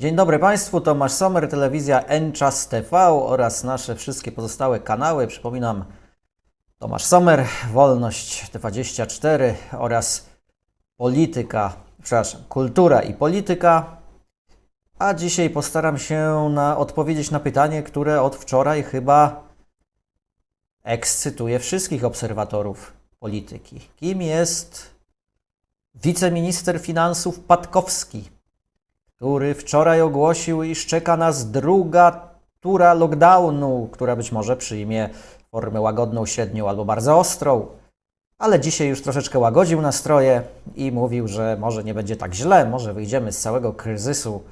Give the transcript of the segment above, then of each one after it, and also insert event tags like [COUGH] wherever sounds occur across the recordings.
Dzień dobry Państwu, Tomasz Sommer, telewizja Enczas TV oraz nasze wszystkie pozostałe kanały. Przypominam, Tomasz Sommer, Wolność 24 oraz Polityka, przepraszam, Kultura i Polityka. A dzisiaj postaram się na, odpowiedzieć na pytanie, które od wczoraj chyba ekscytuje wszystkich obserwatorów polityki. Kim jest wiceminister finansów Patkowski? Który wczoraj ogłosił, iż czeka nas druga tura lockdownu, która być może przyjmie formę łagodną, średnią albo bardzo ostrą. Ale dzisiaj już troszeczkę łagodził nastroje i mówił, że może nie będzie tak źle, może wyjdziemy z całego kryzysu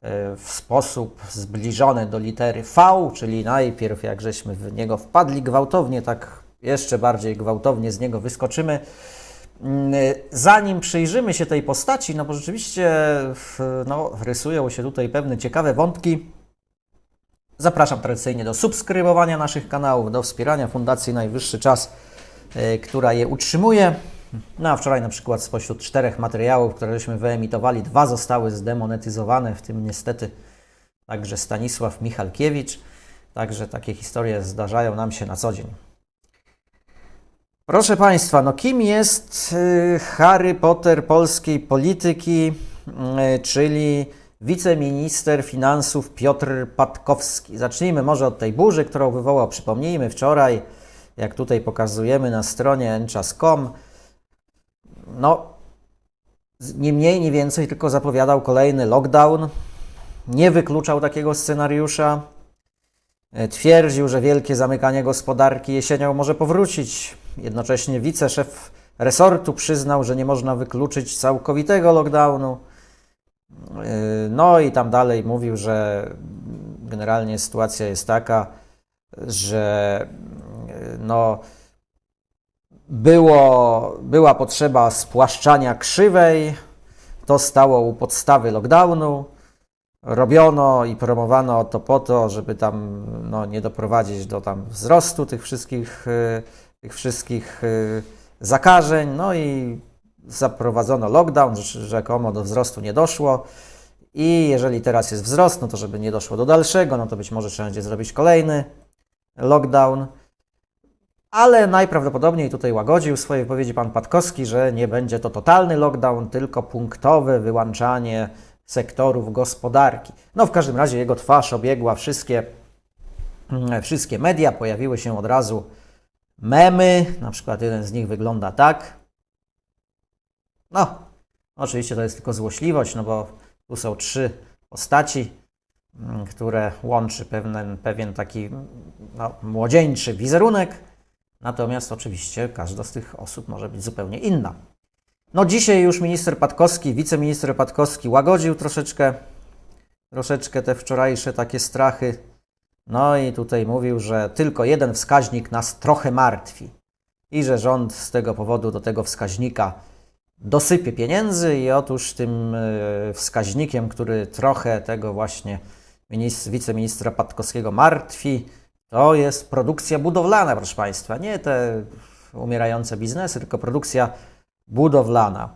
e, w sposób zbliżony do litery V, czyli najpierw jak żeśmy w niego wpadli gwałtownie, tak jeszcze bardziej gwałtownie z niego wyskoczymy. Mm, Zanim przyjrzymy się tej postaci, no bo rzeczywiście no, rysują się tutaj pewne ciekawe wątki, zapraszam tradycyjnie do subskrybowania naszych kanałów, do wspierania Fundacji Najwyższy Czas, y, która je utrzymuje. No a wczoraj na przykład spośród czterech materiałów, które żeśmy wyemitowali, dwa zostały zdemonetyzowane, w tym niestety także Stanisław Michalkiewicz. Także takie historie zdarzają nam się na co dzień. Proszę Państwa, no kim jest y, Harry Potter polskiej polityki, y, czyli wiceminister finansów Piotr Patkowski? Zacznijmy może od tej burzy, którą wywołał, przypomnijmy, wczoraj, jak tutaj pokazujemy na stronie enchas.com. No, nie mniej, nie więcej, tylko zapowiadał kolejny lockdown. Nie wykluczał takiego scenariusza. E, Twierdził, że wielkie zamykanie gospodarki jesienią może powrócić. Jednocześnie wiceszef resortu przyznał, że nie można wykluczyć całkowitego lockdownu. E, No i tam dalej mówił, że generalnie sytuacja jest taka, że e, no, było, była potrzeba spłaszczania krzywej. To stało u podstawy lockdownu robiono i promowano to po to, żeby tam no, nie doprowadzić do tam wzrostu tych wszystkich, y, tych wszystkich y, zakażeń. No i zaprowadzono lockdown, rzekomo do wzrostu nie doszło. I jeżeli teraz jest wzrost, no to żeby nie doszło do dalszego, no to być może trzeba będzie zrobić kolejny lockdown. Ale najprawdopodobniej tutaj łagodził w swojej wypowiedzi pan Patkowski, że nie będzie to totalny lockdown, tylko punktowe wyłączanie sektorów gospodarki. No w każdym razie jego twarz obiegła wszystkie, mm, wszystkie media, pojawiły się od razu memy, na przykład jeden z nich wygląda tak. No, oczywiście to jest tylko złośliwość, no bo tu są trzy postaci, mm, które łączy pewien, pewien taki no, młodzieńczy wizerunek, natomiast oczywiście każda z tych osób może być zupełnie inna. No dzisiaj już minister Patkowski, wiceminister Patkowski łagodził troszeczkę, troszeczkę te wczorajsze takie strachy. No i tutaj mówił, że tylko jeden wskaźnik nas trochę martwi i że rząd z tego powodu do tego wskaźnika dosypie pieniędzy i otóż tym e, wskaźnikiem, który trochę tego właśnie ministr, wiceministra Patkowskiego martwi, to jest produkcja budowlana, proszę Państwa. Nie te umierające biznesy, tylko produkcja budowlana.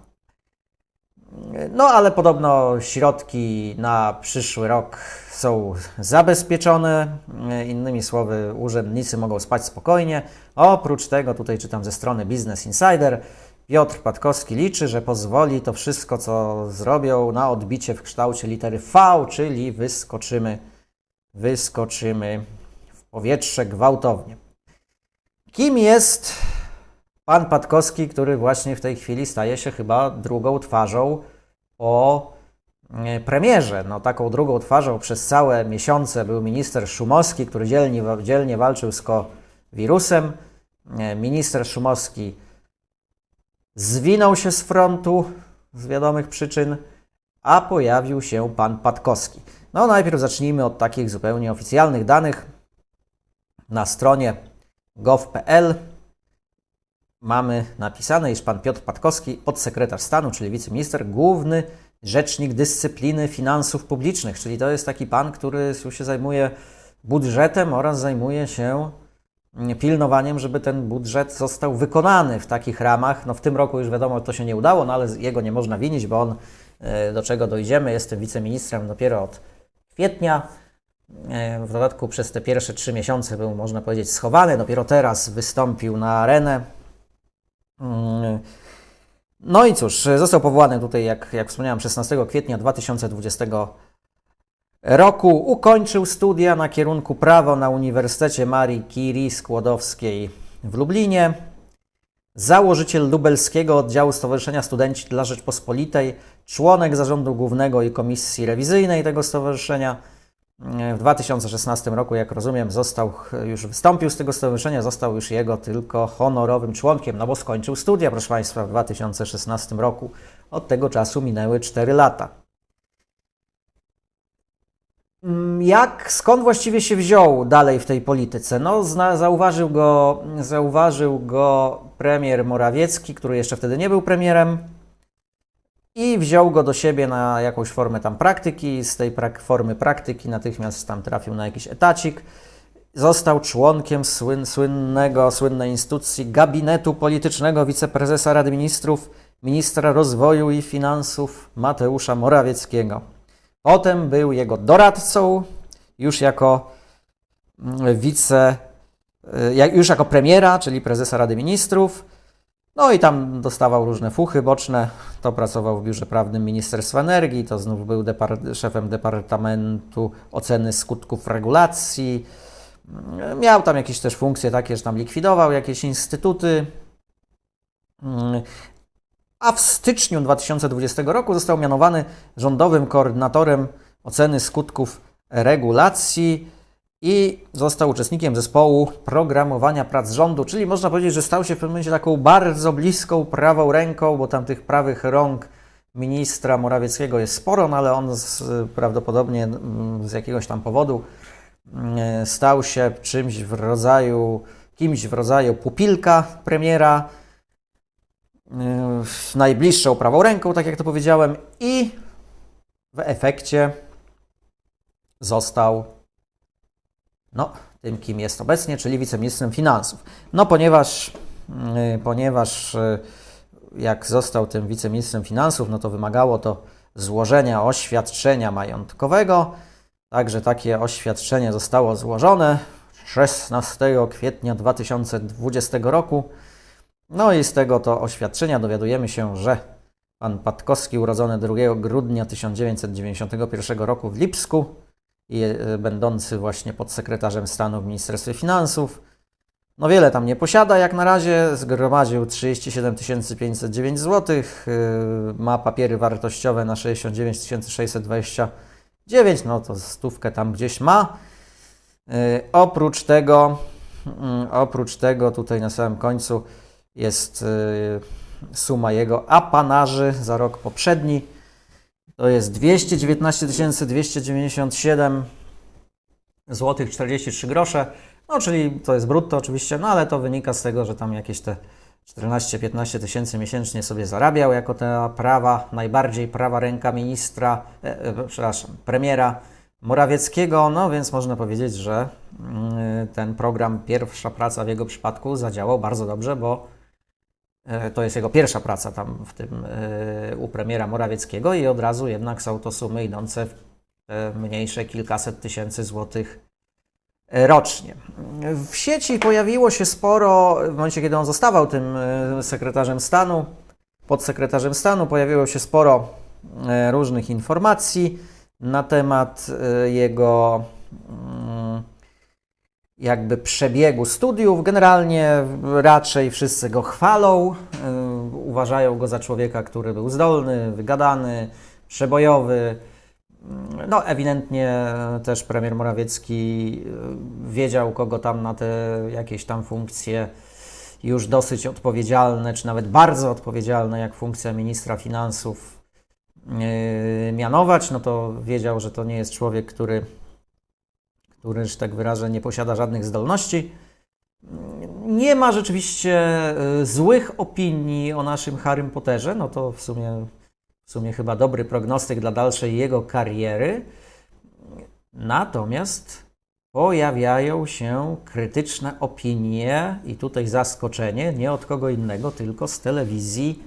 No, ale podobno środki na przyszły rok są zabezpieczone. Innymi słowy, urzędnicy mogą spać spokojnie. Oprócz tego, tutaj czytam ze strony Business Insider, Piotr Patkowski liczy, że pozwoli to wszystko, co zrobią, na odbicie w kształcie litery V, czyli wyskoczymy, wyskoczymy w powietrze gwałtownie. Kim jest pan Patkowski, który właśnie w tej chwili staje się chyba drugą twarzą po e, premierze. No, taką drugą twarzą przez całe miesiące był minister Szumowski, który dzielnie, dzielnie walczył z wirusem. Minister Szumowski zwinął się z frontu z wiadomych przyczyn, a pojawił się pan Patkowski. No najpierw zacznijmy od takich zupełnie oficjalnych danych. Na stronie gov.pl mamy napisane, iż pan Piotr Patkowski, podsekretarz stanu, czyli wiceminister, główny rzecznik dyscypliny finansów publicznych, czyli to jest taki pan, który się zajmuje budżetem oraz zajmuje się mm, pilnowaniem, żeby ten budżet został wykonany w takich ramach. No w tym roku już wiadomo, to się nie udało, no ale jego nie można winić, bo on e, do czego dojdziemy. Jestem wiceministrem dopiero od kwietnia. E, W dodatku przez te pierwsze trzy miesiące był, można powiedzieć, schowany. Dopiero teraz wystąpił na arenę. No i cóż, został powołany tutaj, jak, jak wspomniałem, 16 kwietnia 2020 roku. Ukończył studia na kierunku prawo na Uniwersytecie Marii Curie Skłodowskiej w Lublinie. Założyciel lubelskiego oddziału Stowarzyszenia Studenci dla Rzeczpospolitej, członek zarządu głównego i komisji rewizyjnej tego stowarzyszenia. W 2016 roku, jak rozumiem, został, już wystąpił z tego stowarzyszenia, został już jego tylko honorowym członkiem, no bo skończył studia, proszę Państwa, w 2016 roku. Od tego czasu minęły 4 lata. Mm, Jak, skąd właściwie się wziął dalej w tej polityce? No, zna, zauważył, go, zauważył go premier Morawiecki, który jeszcze wtedy nie był premierem, i wziął go do siebie na jakąś formę tam praktyki. Z tej prak- formy praktyki natychmiast tam trafił na jakiś etacik. Został członkiem słyn, słynnego, słynnej instytucji gabinetu politycznego wiceprezesa Rady Ministrów, ministra rozwoju i finansów Mateusza Morawieckiego. Potem był jego doradcą, już jako mm, wice, y, już jako premiera, czyli prezesa Rady Ministrów. No i tam dostawał różne fuchy boczne. To pracował w biurze prawnym Ministerstwa Energii, to znów był szefem Departamentu Oceny Skutków Regulacji. Mm, Miał tam jakieś też funkcje takie, że tam likwidował jakieś instytuty. Mm, A w styczniu 2020 roku został mianowany rządowym koordynatorem oceny skutków regulacji i został uczestnikiem zespołu programowania prac rządu, czyli można powiedzieć, że stał się w pewnym momencie taką bardzo bliską prawą ręką, bo tam tych prawych rąk ministra Morawieckiego jest sporo, no ale on z, prawdopodobnie mm, z jakiegoś tam powodu mm, stał się czymś w rodzaju, kimś w rodzaju pupilka premiera, yy, najbliższą prawą ręką, tak jak to powiedziałem, i w efekcie został no, tym, kim jest obecnie, czyli wiceministrem finansów. No, ponieważ, yy, ponieważ yy, jak został tym wiceministrem finansów, no to wymagało to złożenia oświadczenia majątkowego. Także takie oświadczenie zostało złożone 16 kwietnia 2020 roku. No i z tego to oświadczenia dowiadujemy się, że pan Patkowski, urodzony 2 grudnia 1991 roku w Lipsku będący właśnie podsekretarzem stanu w Ministerstwie Finansów, no wiele tam nie posiada jak na razie, zgromadził 37 509 zł, ma papiery wartościowe na 69 629, no to stówkę tam gdzieś ma. Yy, oprócz tego, yy, oprócz tego tutaj na samym końcu jest yy, suma jego apanarzy za rok poprzedni. To jest 219 297 zł 43 grosze. No, czyli to jest brutto oczywiście, no ale to wynika z tego, że tam jakieś te 14-15 tysięcy miesięcznie sobie zarabiał jako ta prawa, najbardziej prawa ręka ministra, e, e, przepraszam, premiera Morawieckiego, no więc można powiedzieć, że mm, ten program Pierwsza Praca w jego przypadku zadziałał bardzo dobrze, bo to jest jego pierwsza praca tam w tym e, u premiera Morawieckiego i od razu jednak są to sumy idące w te mniejsze kilkaset tysięcy złotych rocznie. W sieci pojawiło się sporo, w momencie kiedy on zostawał tym e, sekretarzem stanu, podsekretarzem stanu, pojawiło się sporo e, różnych informacji na temat e, jego mm, jakby przebiegu studiów. Generalnie raczej wszyscy go chwalą, uważają go za człowieka, który był zdolny, wygadany, przebojowy. No, ewidentnie też premier Morawiecki y, wiedział, kogo tam na te jakieś tam funkcje już dosyć odpowiedzialne, czy nawet bardzo odpowiedzialne, jak funkcja ministra finansów, yy, mianować. No to wiedział, że to nie jest człowiek, który, który, że tak wyrażę, nie posiada żadnych zdolności. Nie ma rzeczywiście y, złych opinii o naszym Harrym Potterze, no to w sumie w sumie chyba dobry prognostyk dla dalszej jego kariery. Natomiast pojawiają się krytyczne opinie i tutaj zaskoczenie nie od kogo innego, tylko z telewizji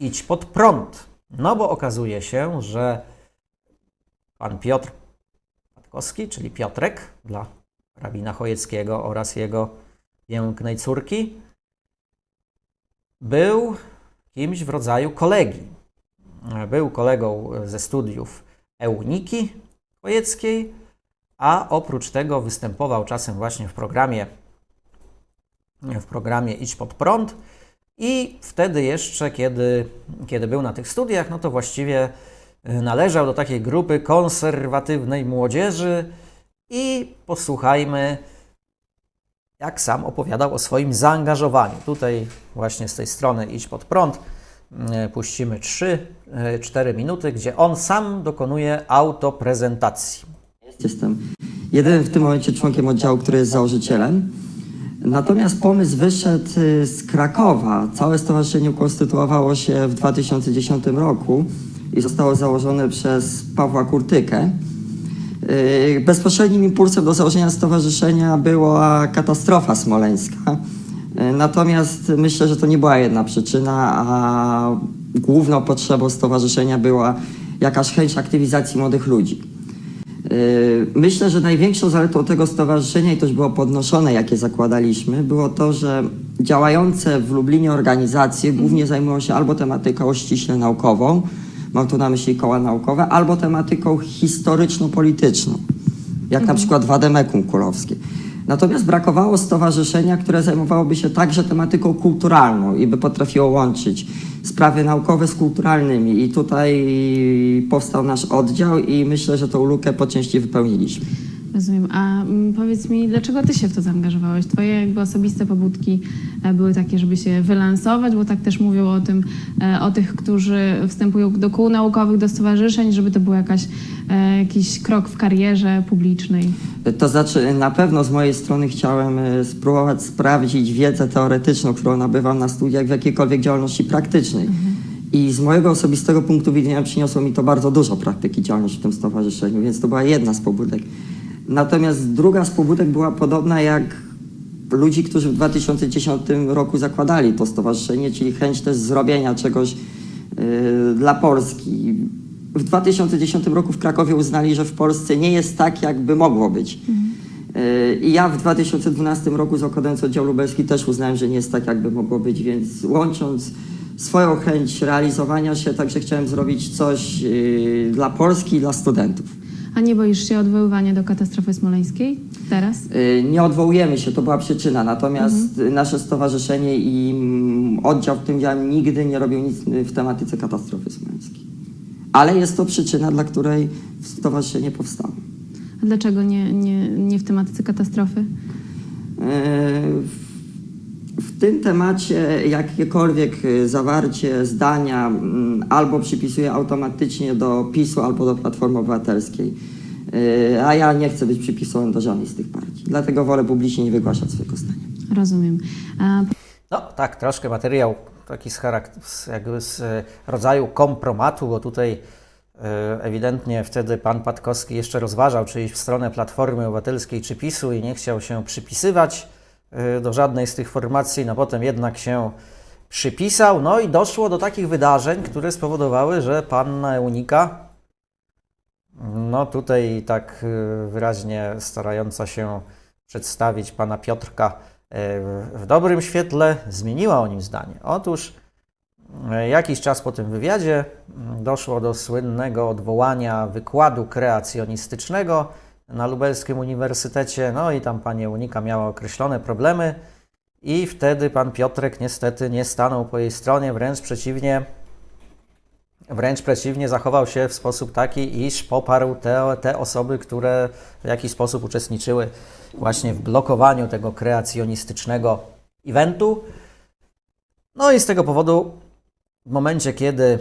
Idź pod prąd. No bo okazuje się, że pan Piotr Patkowski, czyli Piotrek dla rabina Chojeckiego oraz jego pięknej córki, był kimś w rodzaju kolegi. Był kolegą ze studiów Euniki Chojeckiej, a oprócz tego występował czasem właśnie w programie w programie Idź pod prąd i wtedy jeszcze, kiedy, kiedy był na tych studiach, no to właściwie należał do takiej grupy konserwatywnej młodzieży i posłuchajmy, jak sam opowiadał o swoim zaangażowaniu. Tutaj właśnie z tej strony Idź pod prąd y, puścimy 3-4 minuty, gdzie on sam dokonuje autoprezentacji. Jestem jedynym w tym momencie członkiem oddziału, który jest założycielem. Natomiast pomysł wyszedł z Krakowa. Całe stowarzyszenie ukonstytuowało się w 2010 roku i zostało założone przez Pawła Kurtykę. Y, Bezpośrednim impulsem do założenia stowarzyszenia była katastrofa smoleńska. Y, Natomiast myślę, że to nie była jedna przyczyna, a główną potrzebą stowarzyszenia była jakaś chęć aktywizacji młodych ludzi. Yy, Myślę, że największą zaletą tego stowarzyszenia, i to już było podnoszone, jakie zakładaliśmy, było to, że działające w Lublinie organizacje głównie zajmują się albo tematyką ściśle naukową, mam tu na myśli koła naukowe, albo tematyką historyczno-polityczną, jak na przykład Wademekum Kulowskie. Natomiast brakowało stowarzyszenia, które zajmowałoby się także tematyką kulturalną i by potrafiło łączyć sprawy naukowe z kulturalnymi. I tutaj powstał nasz oddział i myślę, że tą lukę po części wypełniliśmy. Rozumiem. A mm, powiedz mi, dlaczego ty się w to zaangażowałeś? Twoje jakby osobiste pobudki e, były takie, żeby się wylansować, bo tak też mówią o tym, e, o tych, którzy wstępują do kół naukowych, do stowarzyszeń, żeby to był jakaś, e, jakiś krok w karierze publicznej. To znaczy, na pewno z mojej strony chciałem e, spróbować sprawdzić wiedzę teoretyczną, którą nabywam na studiach w jakiejkolwiek działalności praktycznej. I z mojego osobistego punktu widzenia przyniosło mi to bardzo dużo praktyki działalności w tym stowarzyszeniu, więc to była jedna z pobudek. Natomiast druga z pobudek była podobna jak ludzi, którzy w 2010 roku zakładali to stowarzyszenie, czyli chęć też zrobienia czegoś yy, dla Polski. W 2010 roku w Krakowie uznali, że w Polsce nie jest tak, jakby mogło być. Yy, I ja w 2012 roku zakładając oddział lubelski też uznałem, że nie jest tak, jakby mogło być, więc łącząc swoją chęć realizowania się, także chciałem zrobić coś yy, dla Polski i dla studentów. A nie boisz się odwoływania do katastrofy smoleńskiej teraz? Y, Nie odwołujemy się, to była przyczyna. Natomiast y, nasze stowarzyszenie i mm, oddział w tym dziale nigdy nie robią nic y, w tematyce katastrofy smoleńskiej. Ale jest to przyczyna, dla której stowarzyszenie powstało. A dlaczego nie, nie, nie w tematyce katastrofy? Y, w- tym temacie jakiekolwiek y, zawarcie zdania mm, albo przypisuję automatycznie do PiSu, albo do Platformy Obywatelskiej. Y, A ja nie chcę być przypisowany do żadnej z tych partii. Dlatego wolę publicznie nie wygłaszać swojego zdania. Rozumiem. A No tak, troszkę materiał taki z, charak- z, jakby z e, rodzaju kompromatu, bo tutaj ewidentnie wtedy pan Patkowski jeszcze rozważał, czy iść w stronę Platformy Obywatelskiej czy PiSu i nie chciał się przypisywać do żadnej z tych formacji, no potem jednak się przypisał, no i doszło do takich wydarzeń, które spowodowały, że panna Eunika, no tutaj tak e, wyraźnie starająca się przedstawić pana Piotrka e, w- dobrym świetle, zmieniła o nim zdanie. Otóż jakiś czas po tym wywiadzie mm, doszło do słynnego odwołania wykładu kreacjonistycznego na Lubelskim Uniwersytecie, no i tam pani Unika miała określone problemy i wtedy pan Piotrek niestety nie stanął po jej stronie, wręcz przeciwnie, Wręcz przeciwnie, zachował się w sposób taki, iż poparł te, te osoby, które w jakiś sposób uczestniczyły właśnie w blokowaniu tego kreacjonistycznego eventu. No i z tego powodu, w momencie, kiedy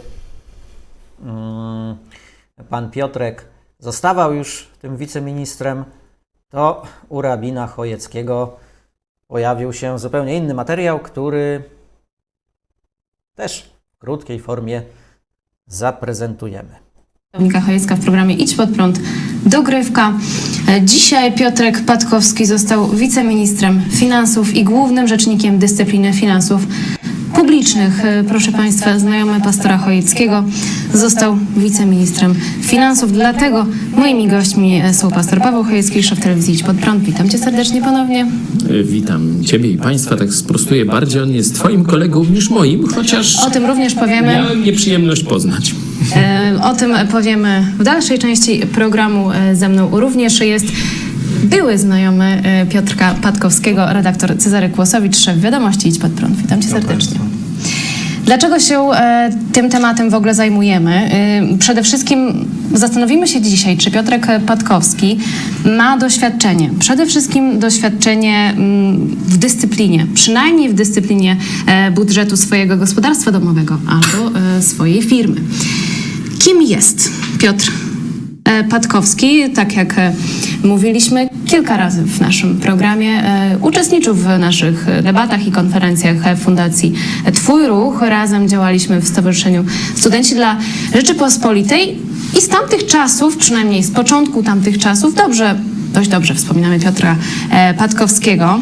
mm, pan Piotrek zostawał już tym wiceministrem, to u rabina Chojeckiego pojawił się zupełnie inny materiał, który też w krótkiej formie zaprezentujemy. Monika Chojecka w programie Idź pod prąd. Dogrywka. Dzisiaj Piotrek Patkowski został wiceministrem finansów i głównym rzecznikiem dyscypliny finansów publicznych. E, Proszę Państwa, znajomy pastora Chojeckiego. został wiceministrem finansów. Dlatego moimi gośćmi e, są pastor Paweł Chojecki, szef telewizji Idź Pod Prąd. Witam cię serdecznie ponownie. E, Witam Ciebie i Państwa, tak sprostuję bardziej, on jest Twoim kolegą niż moim, chociaż O tym również powiemy. miałem nieprzyjemność poznać. O tym powiemy w dalszej części programu. Ze mną również jest były znajomy e, Piotrka Patkowskiego, redaktor Cezary Kłosowicz, szef wiadomości Idź Pod Prąd. Witam cię serdecznie. Dlaczego się e, tym tematem w ogóle zajmujemy? E, przede wszystkim zastanowimy się dzisiaj, czy Piotrek Patkowski ma doświadczenie, przede wszystkim doświadczenie mm, w dyscyplinie, przynajmniej w dyscyplinie e, budżetu swojego gospodarstwa domowego albo e, swojej firmy. Kim jest Piotr Patkowski? Tak jak e, mówiliśmy kilka razy w naszym programie, e, uczestniczył w naszych e, debatach i konferencjach e, Fundacji Twój Ruch. Razem działaliśmy w Stowarzyszeniu Studenci dla Rzeczypospolitej i z tamtych czasów, przynajmniej z początku tamtych czasów, dobrze, dość dobrze wspominamy Piotra e, Patkowskiego.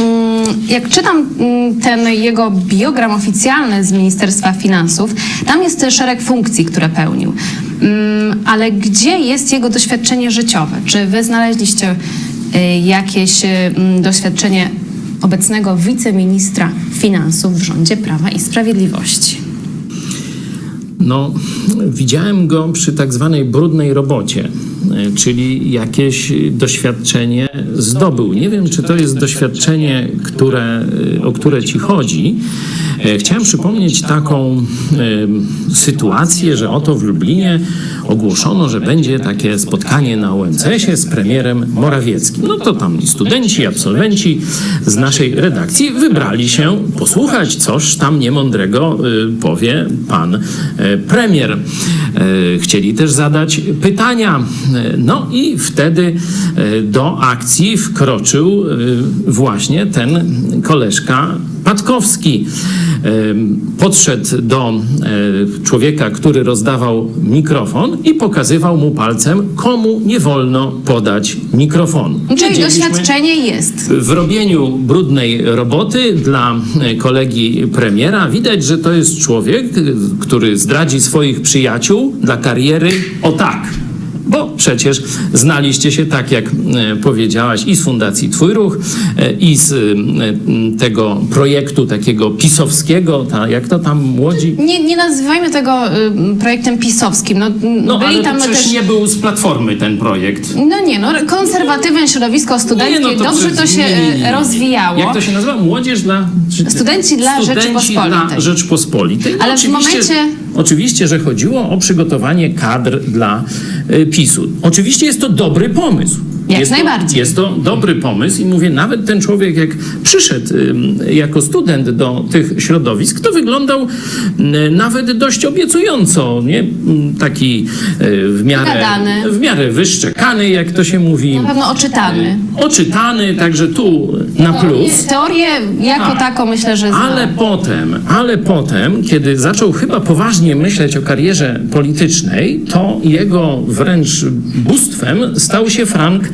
Mm, Jak czytam mm, ten jego biogram oficjalny z Ministerstwa Finansów, tam jest szereg funkcji, które pełnił. Mm, Ale gdzie jest jego doświadczenie życiowe? Czy wy znaleźliście y, jakieś y, mm, doświadczenie obecnego wiceministra finansów w rządzie Prawa i Sprawiedliwości? No, widziałem go przy tak zwanej brudnej robocie, czyli jakieś doświadczenie zdobył. Nie wiem, czy to jest doświadczenie, które, e, o które ci chodzi. E, Chciałem przypomnieć taką sytuację, że oto w Lublinie ogłoszono, że będzie takie spotkanie na ONCS-ie z premierem Morawieckim. No to tam studenci, absolwenci z naszej redakcji wybrali się posłuchać, coż tam niemądrego y, powie pan premier. E, Chcieli też zadać pytania. E, No i wtedy e, do akcji wkroczył właśnie ten koleżka Patkowski. Podszedł do człowieka, który rozdawał mikrofon i pokazywał mu palcem, komu nie wolno podać mikrofonu. Czyli doświadczenie jest. w robieniu brudnej roboty dla kolegi premiera widać, że to jest człowiek, który zdradzi swoich przyjaciół dla kariery o tak. Bo przecież znaliście się, tak jak e, powiedziałaś, i z Fundacji Twój Ruch, e, i z e, tego projektu takiego pisowskiego, ta, jak to tam młodzi. Nie, nie nazywajmy tego y, projektem pisowskim. No, No byli ale tam to przecież też... nie był z Platformy ten projekt. No nie, no konserwatywne środowisko studenckie, Nie, no dobrze to się nie, nie, nie, rozwijało. Jak to się nazywa? Młodzież dla... Studenci dla Rzeczypospolitej. dla Rzeczpospolitej. Ale w momencie- Oczywiście, że chodziło o przygotowanie kadr dla y, PiSu. Oczywiście jest to dobry pomysł. Jak jest najbardziej. To, jest to dobry pomysł i mówię, nawet ten człowiek jak przyszedł y, jako student do tych środowisk, to wyglądał y, nawet dość obiecująco, nie? Taki y, w miarę, Wygadany. w miarę wyszczekany, jak to się mówi. Na pewno oczytany. Oczytany, także tu na plus. Teorię jako A. taką myślę, że zna. Ale potem, ale potem, kiedy zaczął chyba poważnie myśleć o karierze politycznej, to jego wręcz bóstwem stał się Frank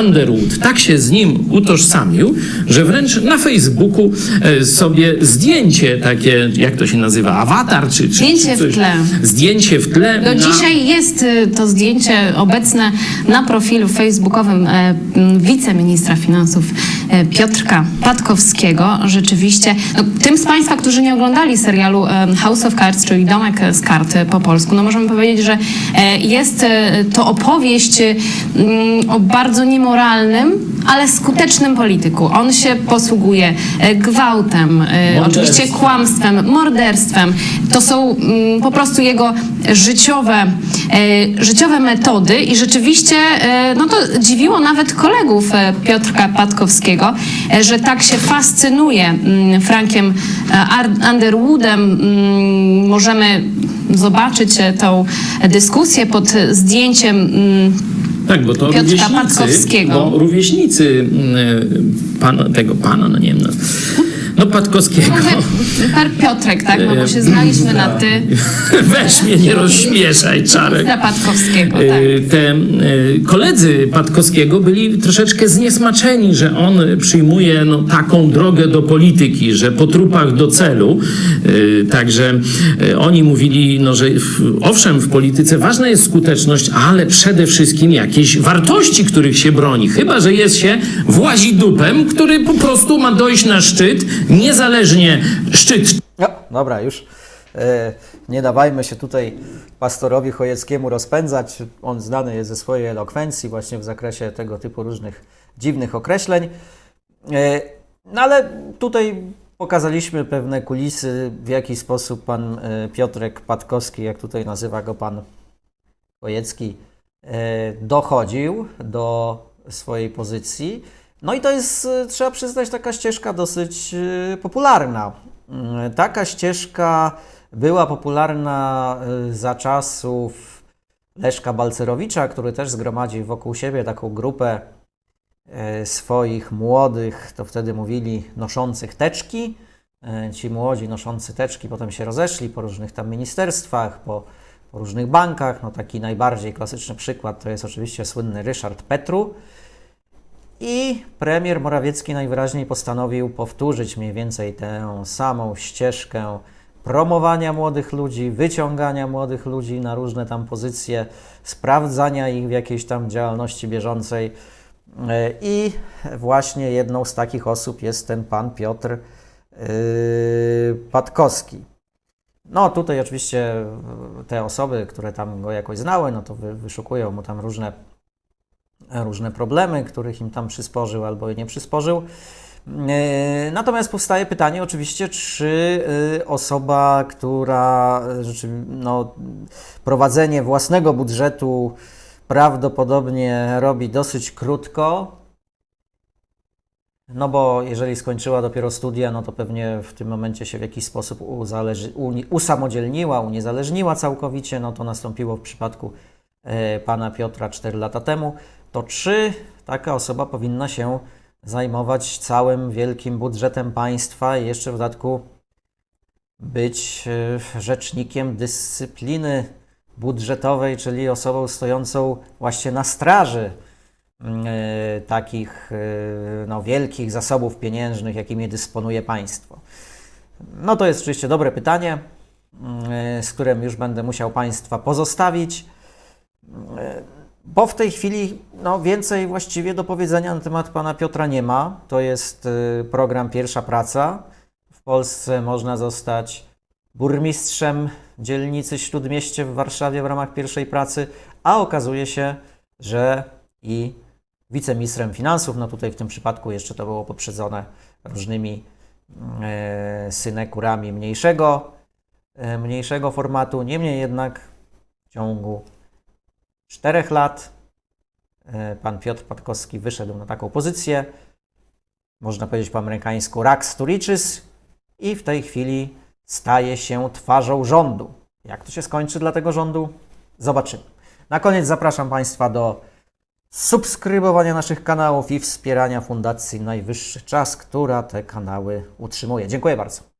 Underwood. Tak się z nim utożsamił, że wręcz na Facebooku e, sobie zdjęcie takie, jak to się nazywa, awatar czy, czy Zdjęcie czy w coś, tle. Zdjęcie w tle. Do na- dzisiaj jest y, to zdjęcie obecne na profilu facebookowym e, wiceministra finansów e, Piotrka Patkowskiego. Rzeczywiście, no, tym z Państwa, którzy nie oglądali serialu e, House of Cards, czyli Domek z kart e, po polsku, no możemy powiedzieć, że e, jest e, to opowieść e, o bardzo niemoralnym, ale skutecznym polityku. On się posługuje e, gwałtem, e, oczywiście kłamstwem, morderstwem. To są mm, po prostu jego życiowe, e, życiowe metody i rzeczywiście no to dziwiło nawet kolegów Piotrka Patkowskiego, że tak się fascynuje mm, Frankiem Underwoodem. Mm, możemy zobaczyć tą dyskusję pod zdjęciem Tak, bo to Piotrka rówieśnicy, Patkowskiego. bo rówieśnicy mm, pana, tego pana, no nie wiem, no, No Patkowskiego. Par Piotrek, tak? No bo się znaliśmy na ty. [LAUGHS] Weź mnie, nie rozśmieszaj, Czarek. Dla Patkowskiego, tak. Y, Te y, koledzy Patkowskiego byli troszeczkę zniesmaczeni, że on przyjmuje no, taką drogę do polityki, że po trupach do celu. Y, Także oni mówili, no, że owszem, w polityce ważna jest skuteczność, ale przede wszystkim jakieś wartości, których się broni. Chyba, że jest się włazidupem, który po prostu ma dojść na szczyt, niezależnie szczyt No, dobra, już e, nie dawajmy się tutaj pastorowi Chojeckiemu rozpędzać. On znany jest ze swojej elokwencji właśnie w zakresie tego typu różnych dziwnych określeń. E, no ale tutaj pokazaliśmy pewne kulisy, w jaki sposób pan e, Piotrek Patkowski, jak tutaj nazywa go pan Chojecki, dochodził do swojej pozycji. No i to jest, e, trzeba przyznać, taka ścieżka dosyć e, popularna. Mm, Taka ścieżka była popularna za czasów Leszka Balcerowicza, który też zgromadził wokół siebie taką grupę swoich młodych, to wtedy mówili, noszących teczki. Ci młodzi noszący teczki potem się rozeszli po różnych tam ministerstwach, po, po różnych bankach. No taki najbardziej klasyczny przykład to jest oczywiście słynny Ryszard Petru. I premier Morawiecki najwyraźniej postanowił powtórzyć mniej więcej tę samą ścieżkę promowania młodych ludzi, wyciągania młodych ludzi na różne tam pozycje, sprawdzania ich w jakiejś tam działalności bieżącej. E, I właśnie jedną z takich osób jest ten pan Piotr yy, Patkowski. No tutaj oczywiście e, te osoby, które tam go jakoś znały, no to wy, wyszukują mu tam różne różne problemy, których im tam przysporzył albo nie przysporzył. E, Natomiast powstaje pytanie oczywiście, czy e, osoba, która e, no, prowadzenie własnego budżetu prawdopodobnie robi dosyć krótko, no bo jeżeli skończyła dopiero studia, no to pewnie w tym momencie się w jakiś sposób uzależy, usamodzielniła, uniezależniła całkowicie, no to nastąpiło w przypadku pana Piotra 4 lata temu, to czy taka osoba powinna się zajmować całym wielkim budżetem państwa i jeszcze w dodatku być e, rzecznikiem dyscypliny budżetowej, czyli osobą stojącą właśnie na straży mm, e, takich e, no, wielkich zasobów pieniężnych, jakimi dysponuje państwo? No to jest oczywiście dobre pytanie, mm, z którym już będę musiał Państwa pozostawić. Bo w tej chwili no, więcej właściwie do powiedzenia na temat pana Piotra nie ma. To jest y, program Pierwsza Praca. W Polsce można zostać burmistrzem dzielnicy Śródmieście w Warszawie w ramach pierwszej pracy, a okazuje się, że i wiceministrem finansów, no tutaj w tym przypadku jeszcze to było poprzedzone różnymi e, synekurami mniejszego, e, mniejszego formatu. Niemniej jednak w ciągu czterech lat e, pan Piotr Patkowski wyszedł na taką pozycję, można powiedzieć po amerykańsku rags to riches i w tej chwili staje się twarzą rządu. Jak to się skończy dla tego rządu? Zobaczymy. Na koniec zapraszam Państwa do subskrybowania naszych kanałów i wspierania Fundacji Najwyższy Czas, która te kanały utrzymuje. Dziękuję bardzo.